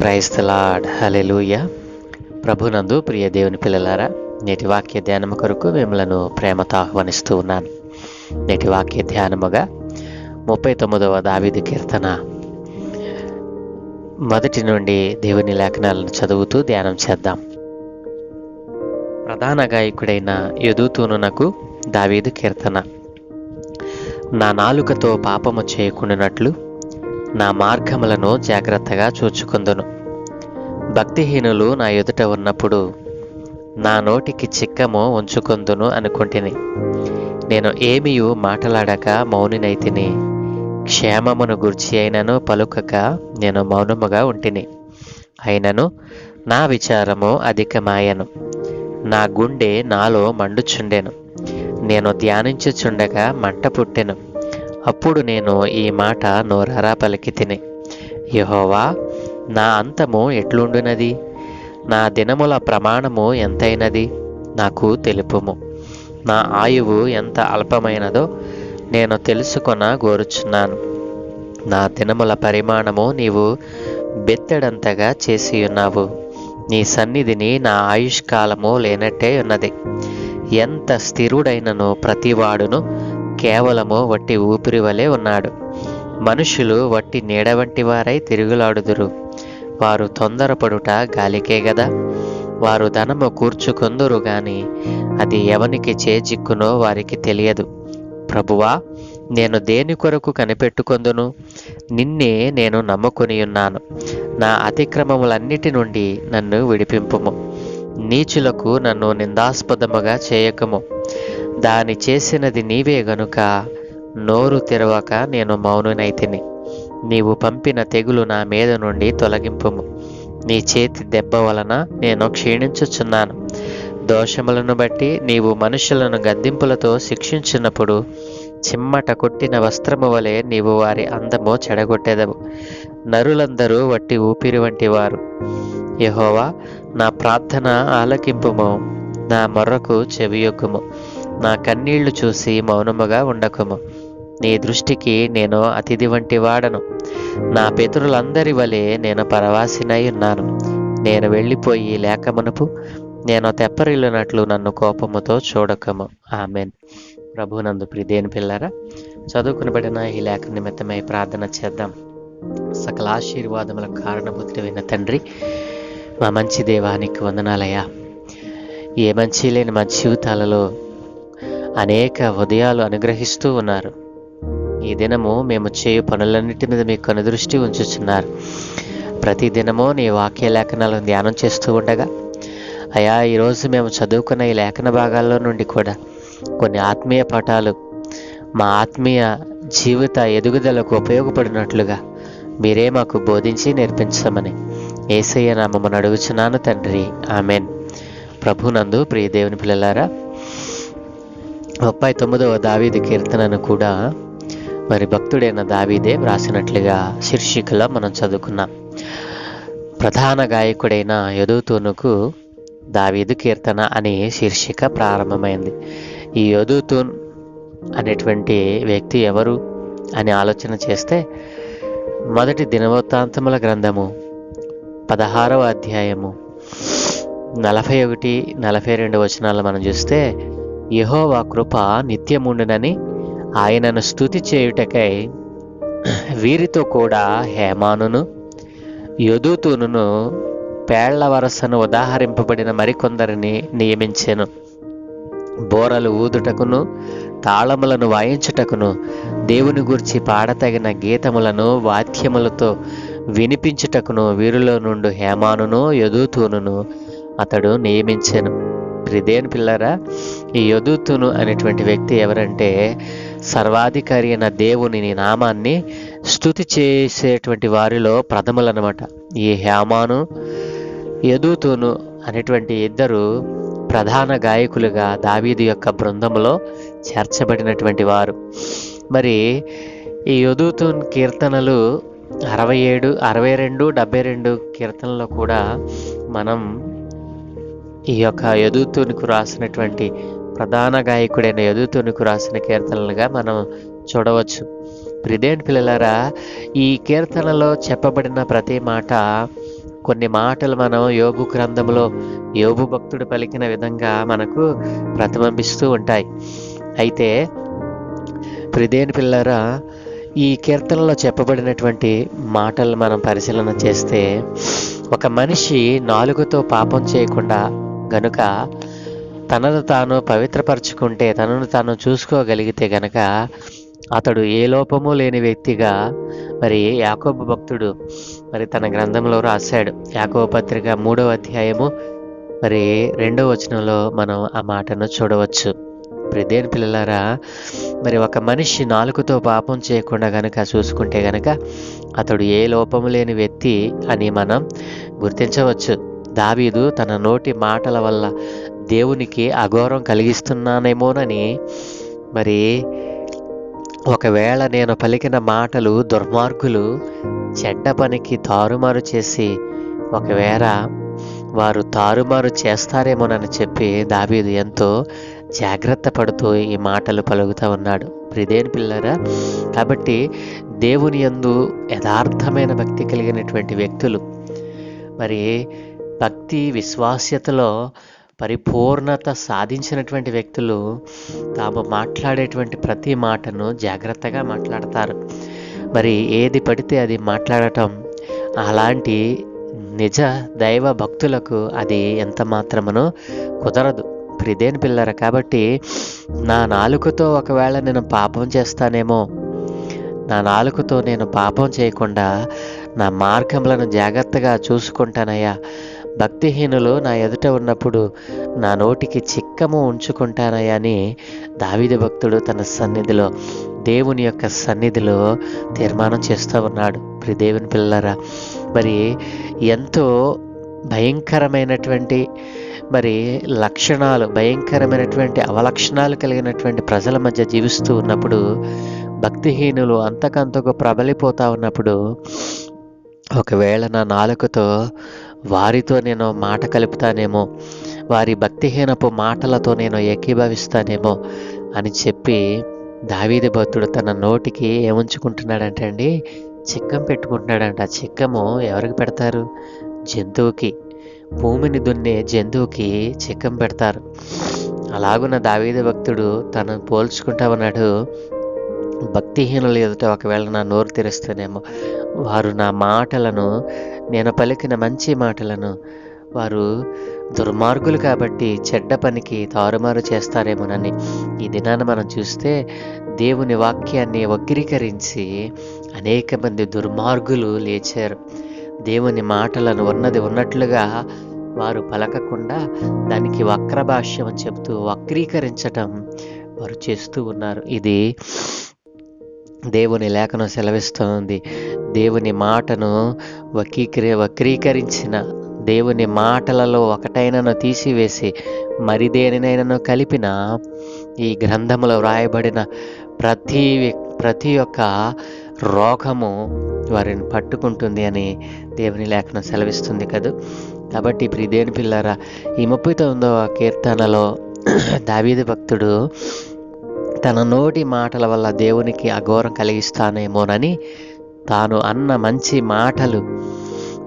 Praise the lord hallelujah ప్రభునందు ప్రియ దేవుని పిల్లలారా నేటి వాక్య ధ్యానము కొరకు మిమ్మలను ప్రేమతో ఆహ్వానిస్తూ ఉన్నాను. నేటి వాక్య ధ్యానముగా ముప్పై తొమ్మిదవ దావిది కీర్తన మొదటి నుండి దేవుని లేఖనాలను చదువుతూ ధ్యానం చేద్దాం. ప్రధాన గాయకుడైన యదుతూనునకు దావీదు కీర్తన. నా నాలుకతో పాపము చేయకుండానట్లు నా మార్గములను జాగ్రత్తగా చూచుకుందును. భక్తిహీనులు నా ఎదుట ఉన్నప్పుడు నా నోటికి చిక్కము ఉంచుకొందును అనుకుంటుని. నేను ఏమియు మాటలాడక మౌనినైతిని క్షేమమును గుర్చి అయినను పలుకక నేను మౌనముగా ఉంటిని. అయినను నా విచారము అధికమాయను. నా గుండె నాలో మండుచుండెను. నేను ధ్యానించుచుండగా మంట పుట్టెను. అప్పుడు నేను ఈ మాట నోరారా పలికి తిని యహోవా నా అంతము ఎట్లుండునది? నా దినముల ప్రమాణము ఎంతైనది? నాకు తెలుపుము. నా ఆయువు ఎంత అల్పమైనదో నేను తెలుసుకొన గోరుచున్నాను. నా దినముల పరిమాణము నీవు బెత్తడంతగా చేసి ఉన్నావు నీ సన్నిధిని నా ఆయుష్కాలము లేనట్టే ఉన్నది. ఎంత స్థిరుడైనను ప్రతివాడును కేవలము వట్టి ఊపిరి వలె ఉన్నాడు. మనుషులు వట్టి నీడ వంటి వారై తిరుగులాడుదురు. వారు తొందరపడుట గాలికే గదా. వారు ధనము కూర్చుకొందురు గాని అది ఎవనికి చేజిక్కునో వారికి తెలియదు. ప్రభువా నేను దేని కొరకు కనిపెట్టుకొందును? నిన్నే నేను నమ్ముకొని ఉన్నాను. నా అతిక్రమములన్నిటి నుండి నన్ను విడిపింపుము. నీచులకు నన్ను నిందాస్పదముగా చేయకము. దాని చేసినది నీవే గనుక నోరు తెరవక నేను మౌనునైతిని నీవు పంపిన తెగులు నా మీద నుండి తొలగింపుము. నీ చేతి దెబ్బ వలన నేను క్షీణించుచున్నాను. దోషములను బట్టి నీవు మనుషులను గద్దింపులతో శిక్షించినప్పుడు చిమ్మట కొట్టిన వస్త్రము వలె నీవు వారి అందము చెడగొట్టేదవు. నరులందరూ వట్టి ఊపిరి వంటి వారు. యహోవా నా ప్రార్థన ఆలకింపుము. నా మొర్రకు చెవియొగ్గుము నా కన్నీళ్ళు చూసి మౌనముగా ఉండకుము. నీ దృష్టికి నేను అతిథి వంటి వాడను. నా పితరులందరి వలె నేను పరవాసినై ఉన్నాను. నేను వెళ్ళిపోయి లేకమునుపు నేను తెప్పరిల్లినట్లు నన్ను కోపముతో చూడకము. ఆమెన్. ప్రభునందు ప్రిదేని పిల్లరా చదువుకునబడిన ఈ లేఖ నిమిత్తమై ప్రార్థన చేద్దాం. సకల ఆశీర్వాదములకు కారణభూతుడైన తండ్రి మా మంచి దేవానికి వందనాలయ్యా. ఏ మంచి లేని మా జీవితాలలో అనేక ఉదయాలు అనుగ్రహిస్తూ ఉన్నారు. ఈ దినము మేము చేయు పనులన్నిటి మీద మీ కనుదృష్టి ఉంచుచున్నారు. ప్రతి దినము నీ వాక్య లేఖనాలను ధ్యానం చేస్తూ ఉండగా అయా ఈరోజు మేము చదువుకున్న ఈ లేఖన భాగాల్లో నుండి కూడా కొన్ని ఆత్మీయ పాఠాలు మా ఆత్మీయ జీవిత ఎదుగుదలకు ఉపయోగపడినట్లుగా మీరే మాకు బోధించి నేర్పించమని ఏసయ్య నామమ్మను అడుగుచున్నాను తండ్రి. ఆమెన్. ప్రభునందు ప్రియ దేవుని పిల్లలారా ముప్పై తొమ్మిదవ దావీది కీర్తనను కూడా మరి భక్తుడైన దావీదే వ్రాసినట్లుగా శీర్షికలో మనం చదువుకున్నాం. ప్రధాన గాయకుడైన యదుతూనుకు దావీదు కీర్తన అనే శీర్షిక ప్రారంభమైంది. ఈ యదుతూన్ అనేటువంటి వ్యక్తి ఎవరు అని ఆలోచన చేస్తే మొదటి దినవృత్తాంతముల గ్రంథము పదహారవ అధ్యాయము నలభై ఒకటి నలభై రెండు వచనాలు మనం చూస్తే యహోవా కృప నిత్యముండునని ఆయనను స్థుతి చేయుటకై వీరితో కూడా హేమానును యదుతూనును పేళ్ళ వరసను ఉదాహరింపబడిన మరికొందరిని నియమించెను. బోరలు ఊదుటకును తాళములను వాయించుటకును దేవుని గురించి పాడతగిన గీతములను వాద్యములతో వినిపించుటకును వీరిలో నుండి హేమానును యదుతూనును అతడు నియమించాను. ప్రిదేన్ పిల్లరా ఈ యదుతును అనేటువంటి వ్యక్తి ఎవరంటే సర్వాధికారి అయిన దేవుని నామాన్ని స్థుతి చేసేటువంటి వారిలో ప్రథములనమాట ఈ హేమాను యదుతును అనేటువంటి ఇద్దరు ప్రధాన గాయకులుగా దావీదు యొక్క బృందంలో చేర్చబడినటువంటి వారు. మరి ఈ యదుతూన్ కీర్తనలు అరవై ఏడు అరవై రెండు డెబ్బై రెండు కీర్తనలో కూడా మనం ఈ యొక్క యదుతునికి రాసినటువంటి ప్రధాన గాయకుడైన యదుతునికి రాసిన కీర్తనలుగా మనం చూడవచ్చు. ప్రిదేన్ పిల్లలరా ఈ కీర్తనలో చెప్పబడిన ప్రతి మాట కొన్ని మాటలు మనం యోగు గ్రంథంలో యోగు భక్తుడు పలికిన విధంగా మనకు ప్రతిబింబిస్తూ ఉంటాయి. అయితే ప్రిదేన్ పిల్లరా ఈ కీర్తనలో చెప్పబడినటువంటి మాటలు మనం పరిశీలన చేస్తే ఒక మనిషి నాలుగుతో పాపం చేయకుండా గనుక తనను తాను పవిత్రపరచుకుంటే తనను తాను చూసుకోగలిగితే గనక అతడు ఏ లోపము లేని వ్యక్తిగా మరి యాకోబు భక్తుడు మరి తన గ్రంథంలో రాశాడు. యాకోబ పత్రిక మూడవ అధ్యాయము మరి రెండవ వచనంలో మనం ఆ మాటను చూడవచ్చు. ప్రదేని పిల్లలారా మరి ఒక మనిషి నాలుగుతో పాపం చేయకుండా గనక చూసుకుంటే గనక అతడు ఏ లోపము లేని వ్యక్తి అని మనం గుర్తించవచ్చు. దావీదు తన నోటి మాటల వల్ల దేవునికి అఘోరం కలిగిస్తున్నానేమోనని మరి ఒకవేళ నేను పలికిన మాటలు దుర్మార్గులు చెడ్డ పనికి తారుమారు చేసి ఒకవేళ వారు తారుమారు చేస్తారేమోనని చెప్పి దావీదు ఎంతో జాగ్రత్త పడుతూ ఈ మాటలు పలుకుతూ ఉన్నాడు. ప్రిదేని పిల్లరా కాబట్టి దేవుని యందు యథార్థమైన భక్తి కలిగినటువంటి వ్యక్తులు. మరి భక్తి విశ్వాస్యతలో పరిపూర్ణత సాధించినటువంటి వ్యక్తులు తాము మాట్లాడేటువంటి ప్రతి మాటను జాగ్రత్తగా మాట్లాడతారు. మరి ఏది పడితే అది మాట్లాడటం అలాంటి నిజ దైవ భక్తులకు అది ఎంత మాత్రమునో కుదరదు. ప్రిదేని పిల్లర కాబట్టి నా నాలుకతో ఒకవేళ నేను పాపం చేస్తానేమో నా నాలుకతో నేను పాపం చేయకుండా నా మార్గములను జాగ్రత్తగా చూసుకుంటానయ్యా. భక్తిహీనులు నా ఎదుట ఉన్నప్పుడు నా నోటికి చిక్కము ఉంచుకుంటానయ్యా అని దావిద భక్తుడు తన సన్నిధిలో దేవుని యొక్క సన్నిధిలో తీర్మానం చేస్తూ ఉన్నాడు. ప్రి దేవుని పిల్లరా మరి ఎంతో భయంకరమైనటువంటి మరి లక్షణాలు భయంకరమైనటువంటి అవలక్షణాలు కలిగినటువంటి ప్రజల మధ్య జీవిస్తూ ఉన్నప్పుడు భక్తిహీనులు అంతకంతకు ప్రబలిపోతూ ఉన్నప్పుడు ఒకవేళ నా నాలుకతో వారితో నేను మాట కలుపుతానేమో వారి భక్తిహీనపు మాటలతో నేను ఏకీభవిస్తానేమో అని చెప్పి దావీది భక్తుడు తన నోటికి ఏముంచుకుంటున్నాడంటే అండి చిక్కం పెట్టుకుంటున్నాడంట. ఆ చిక్కము ఎవరికి పెడతారు? జంతువుకి. భూమిని దున్నే జంతువుకి చిక్కం పెడతారు. అలాగున్న దావీద భక్తుడు తను పోల్చుకుంటా ఉన్నాడు. భక్తిహీనులు ఎదుట ఒకవేళ నా నోరు తెరిస్తేనేమో వారు నా మాటలను నేను పలికిన మంచి మాటలను వారు దుర్మార్గులు కాబట్టి చెడ్డ పనికి తారుమారు చేస్తారేమోనని ఈ దినాన మనం చూస్తే దేవుని వాక్యాన్ని వక్రీకరించి అనేక మంది దుర్మార్గులు లేచారు. దేవుని మాటలను ఉన్నది ఉన్నట్లుగా వారు పలకకుండా దానికి వక్ర భాష్యం చెబుతూ వక్రీకరించటం వారు చేస్తూ ఉన్నారు. ఇది దేవుని లేఖనం సెలవిస్తోంది. దేవుని మాటను వక్రీకరి వక్రీకరించిన దేవుని మాటలలో ఒకటైనను తీసివేసి మరి దేనినైనాను కలిపిన ఈ గ్రంథంలో వ్రాయబడిన ప్రతి ప్రతి ఒక్క రోగము వారిని పట్టుకుంటుంది అని దేవుని లేఖనం సెలవిస్తుంది కదా. కాబట్టి ఇప్పుడు దేని పిల్లరా ఈ ముప్పై తొమ్మిదవ కీర్తనలో దావీది భక్తుడు తన నోటి మాటల వల్ల దేవునికి అఘోరం కలిగిస్తానేమోనని తాను అన్న మంచి మాటలు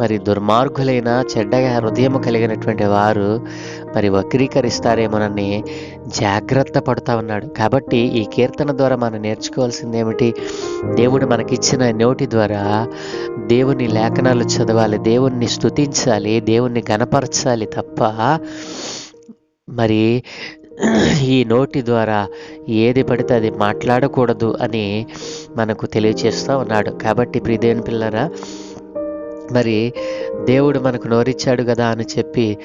మరి దుర్మార్గులైన చెడ్డగా హృదయం కలిగినటువంటి వారు మరి వక్రీకరిస్తారేమోనని జాగ్రత్త పడుతూ ఉన్నాడు. కాబట్టి ఈ కీర్తన ద్వారా మనం నేర్చుకోవాల్సింది ఏమిటి దేవుడు మనకిచ్చిన నోటి ద్వారా దేవుని లేఖనాలు చదవాలి దేవుణ్ణి స్థుతించాలి దేవుణ్ణి గనపరచాలి తప్ప మరి ఈ నోటి ద్వారా ఏది పడితే అది మాట్లాడకూడదు అని మనకు తెలియచేస్తూ ఉన్నాడు. కాబట్టి ప్రియదేని పిల్లరా మరి దేవుడు మనకు నోరిచ్చాడు కదా అని చెప్పి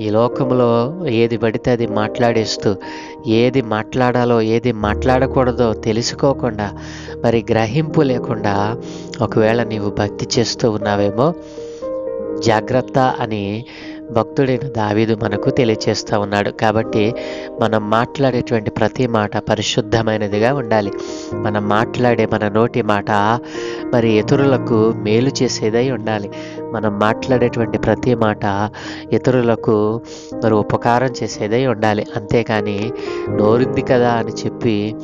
ఈ లోకంలో ఏది పడితే అది మాట్లాడేస్తూ ఏది మాట్లాడాలో ఏది మాట్లాడకూడదో తెలుసుకోకుండా మరి గ్రహింపు లేకుండా ఒకవేళ నీవు భక్తి చేస్తూ ఉన్నావేమో జాగ్రత్త అని భక్తుడైన దావీదు మనకు తెలియచేస్తూ ఉన్నాడు. కాబట్టి మనం మాట్లాడేటువంటి ప్రతి మాట పరిశుద్ధమైనదిగా ఉండాలి. మనం మాట్లాడే మన నోటి మాట మరి ఇతరులకు మేలు చేసేదై ఉండాలి. మనం మాట్లాడేటువంటి ప్రతి మాట ఇతరులకు మరి ఉపకారం చేసేదై ఉండాలి. అంతేకాని నోరుంది కదా అని చెప్పి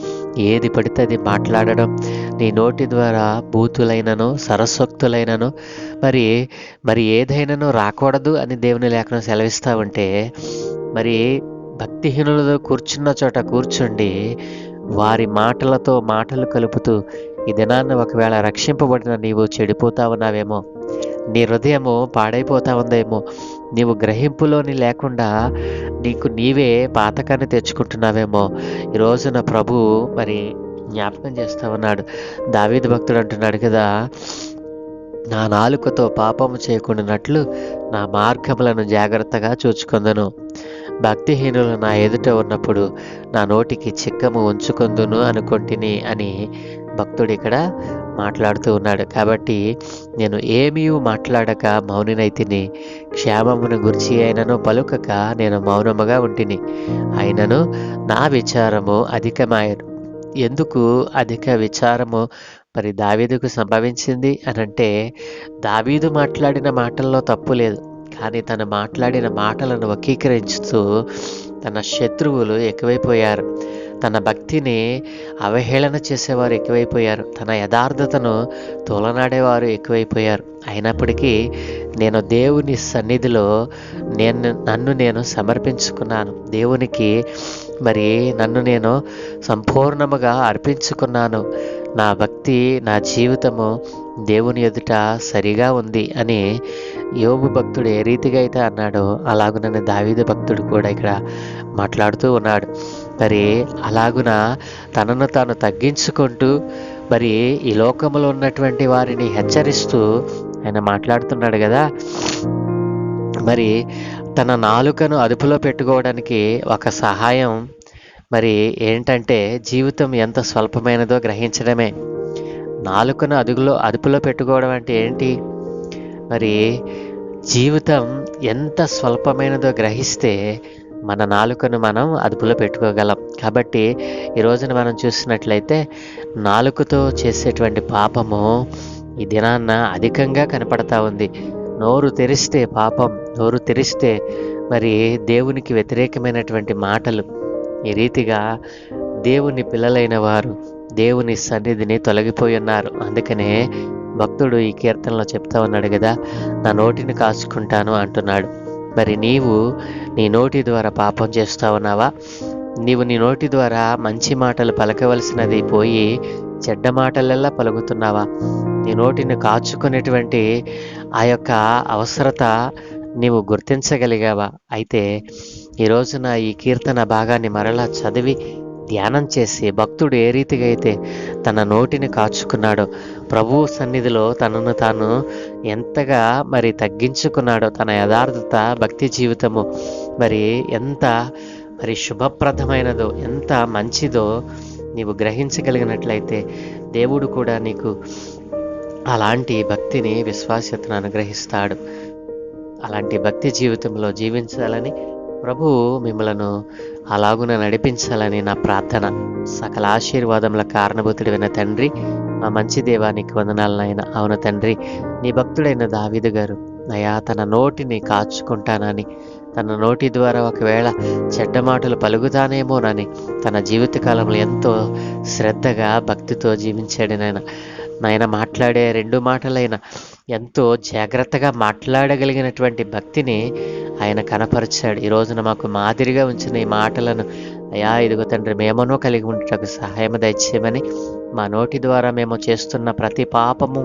ఏది పడితే అది మాట్లాడడం నీ నోటి ద్వారా బూతులైనను సరస్వక్తులైనను మరి మరి ఏదైనాను రాకూడదు అని దేవుని లేఖనం సెలవిస్తా ఉంటే మరి భక్తిహీనులతో కూర్చున్న చోట కూర్చుండి వారి మాటలతో మాటలు కలుపుతూ ఈ దినాన్ని ఒకవేళ రక్షింపబడిన నీవు చెడిపోతా ఉన్నావేమో నీ హృదయము పాడైపోతా ఉందేమో నీవు గ్రహింపులోని లేకుండా నీకు నీవే పాతకాన్ని తెచ్చుకుంటున్నావేమో. ఈ రోజున ప్రభు మరి జ్ఞాపకం చేస్తా ఉన్నాడు భక్తుడు అంటున్నాడు కదా నా నాలుకతో పాపము చేయకుండానట్లు నా మార్గములను జాగ్రత్తగా చూచుకొందును. భక్తిహీనులు నా ఎదుట ఉన్నప్పుడు నా నోటికి చిక్కము ఉంచుకొందును అనుకొంటిని అని భక్తుడు ఇక్కడ మాట్లాడుతూ ఉన్నాడు. కాబట్టి నేను ఏమీ మాట్లాడక మౌనినైతిని క్షేమమును గురించి అయినను పలుకక నేను మౌనముగా ఉంటిని. అయినను నా విచారము అధికమాయను. ఎందుకు అధిక విచారము? మరి దావీదుకు సంభవించింది అని అంటే దావీదు మాట్లాడిన మాటల్లో తప్పు లేదు. కానీ తను మాట్లాడిన మాటలను వక్రీకరించుతూ తన శత్రువులు ఎక్కువైపోయారు. తన భక్తిని అవహేళన చేసేవారు ఎక్కువైపోయారు. తన యథార్థతను తోలనాడేవారు ఎక్కువైపోయారు. అయినప్పటికీ నేను దేవుని సన్నిధిలో నేను నన్ను నేను సమర్పించుకున్నాను. దేవునికి మరి నన్ను నేను సంపూర్ణముగా అర్పించుకున్నాను. నా భక్తి నా జీవితము దేవుని ఎదుట సరిగా ఉంది అని యోగు భక్తుడు ఏ రీతిగా అయితే అన్నాడో అలాగునని దావీదు భక్తుడు కూడా ఇక్కడ మాట్లాడుతూ ఉన్నాడు. మరి అలాగున తనను తాను తగ్గించుకుంటూ మరి ఈ లోకంలో ఉన్నటువంటి వారిని హెచ్చరిస్తూ ఆయన మాట్లాడుతున్నాడు కదా. మరి తన నాలుకను అదుపులో పెట్టుకోవడానికి ఒక సహాయం మరి ఏంటంటే జీవితం ఎంత స్వల్పమైనదో గ్రహించడమే. నాలుకను అదుగులో అదుపులో పెట్టుకోవడం అంటే ఏంటి? మరి జీవితం ఎంత స్వల్పమైనదో గ్రహిస్తే మన నాలుకను మనం అదుపులో పెట్టుకోగలం. కాబట్టి ఈ రోజున మనం చూసినట్లయితే నాలుకతో చేసేటువంటి పాపము ఈ దినాన్న అధికంగా కనపడతా ఉంది. నోరు తెరిస్తే పాపం నోరు తెరిస్తే మరి దేవునికి వ్యతిరేకమైనటువంటి మాటలు. ఈ రీతిగా దేవుని పిల్లలైన వారు దేవుని సన్నిధిని తొలగిపోయి ఉన్నారు. అందుకనే భక్తుడు ఈ కీర్తనలో చెప్తా ఉన్నాడు కదా నా నోటిని కాచుకుంటాను అంటున్నాడు. మరి నీవు నీ నోటి ద్వారా పాపం చేస్తా ఉన్నావా? నీవు నీ నోటి ద్వారా మంచి మాటలు పలకవలసినది పోయి చెడ్డ మాటలల్లా పలుకుతున్నావా? నీ నోటిని కాచుకునేటువంటి ఆ యొక్క అవసరత నీవు గుర్తించగలిగావా? అయితే ఈ రోజున ఈ కీర్తన భాగాన్ని మరలా చదివి ధ్యానం చేసి భక్తుడు ఏ రీతిగా అయితే తన నోటిని కాచుకున్నాడో ప్రభువు సన్నిధిలో తనను తాను ఎంతగా మరి తగ్గించుకున్నాడో తన యథార్థత భక్తి జీవితము మరి ఎంత మరి శుభప్రదమైనదో ఎంత మంచిదో నీవు గ్రహించగలిగినట్లయితే దేవుడు కూడా నీకు అలాంటి భక్తిని విశ్వాస్యతను అనుగ్రహిస్తాడు. అలాంటి భక్తి జీవితంలో జీవించాలని ప్రభు మిమ్మలను అలాగున నడిపించాలని నా ప్రార్థన. సకల ఆశీర్వాదముల కారణభూతుడైన తండ్రి మా మంచి దేవానికి వందనాలనైన అవును తండ్రి నీ భక్తుడైన దావిదు గారు అయా తన నోటిని కాచుకుంటానని తన నోటి ద్వారా ఒకవేళ చెడ్డ మాటలు పలుకుతానేమోనని తన జీవితకాలంలో ఎంతో శ్రద్ధగా భక్తితో జీవించాడు నాయన. నాయన మాట్లాడే రెండు మాటలైన ఎంతో జాగ్రత్తగా మాట్లాడగలిగినటువంటి భక్తిని ఆయన కనపరిచాడు. ఈ రోజున మాకు మాదిరిగా ఉంచిన ఈ మాటలను అయా ఇదిగో తండ్రి మేమనో కలిగి ఉండటకు సహాయం దయచేయమని మా నోటి ద్వారా మేము చేస్తున్న ప్రతి పాపము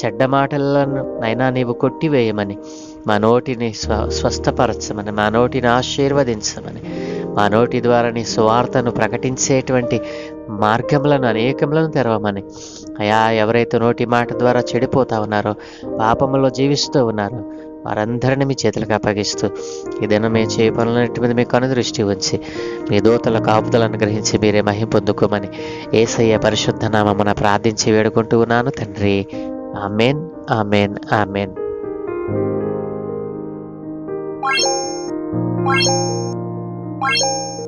చెడ్డ మాటలను నైనా నీవు కొట్టివేయమని మా నోటిని స్వ స్వస్థపరచమని మా నోటిని ఆశీర్వదించమని మా నోటి ద్వారా నీ సువార్తను ప్రకటించేటువంటి మార్గములను అనేకములను తెరవమని అయా ఎవరైతే నోటి మాట ద్వారా చెడిపోతా ఉన్నారో పాపములో జీవిస్తూ ఉన్నారో వారందరిని మీ చేతులకు అప్పగిస్తూ ఏదైనా మీ మేము చేయ పనులన్నిటి మీద మీకు అనుదృష్టి ఉంచి మీ దూతల కాపుదలను గ్రహించి మీరే మహిం పొందుకోమని ఏసయ్య పరిశుద్ధ నామమున ప్రార్థించి వేడుకుంటూ ఉన్నాను తండ్రి amen amen amen Thank you.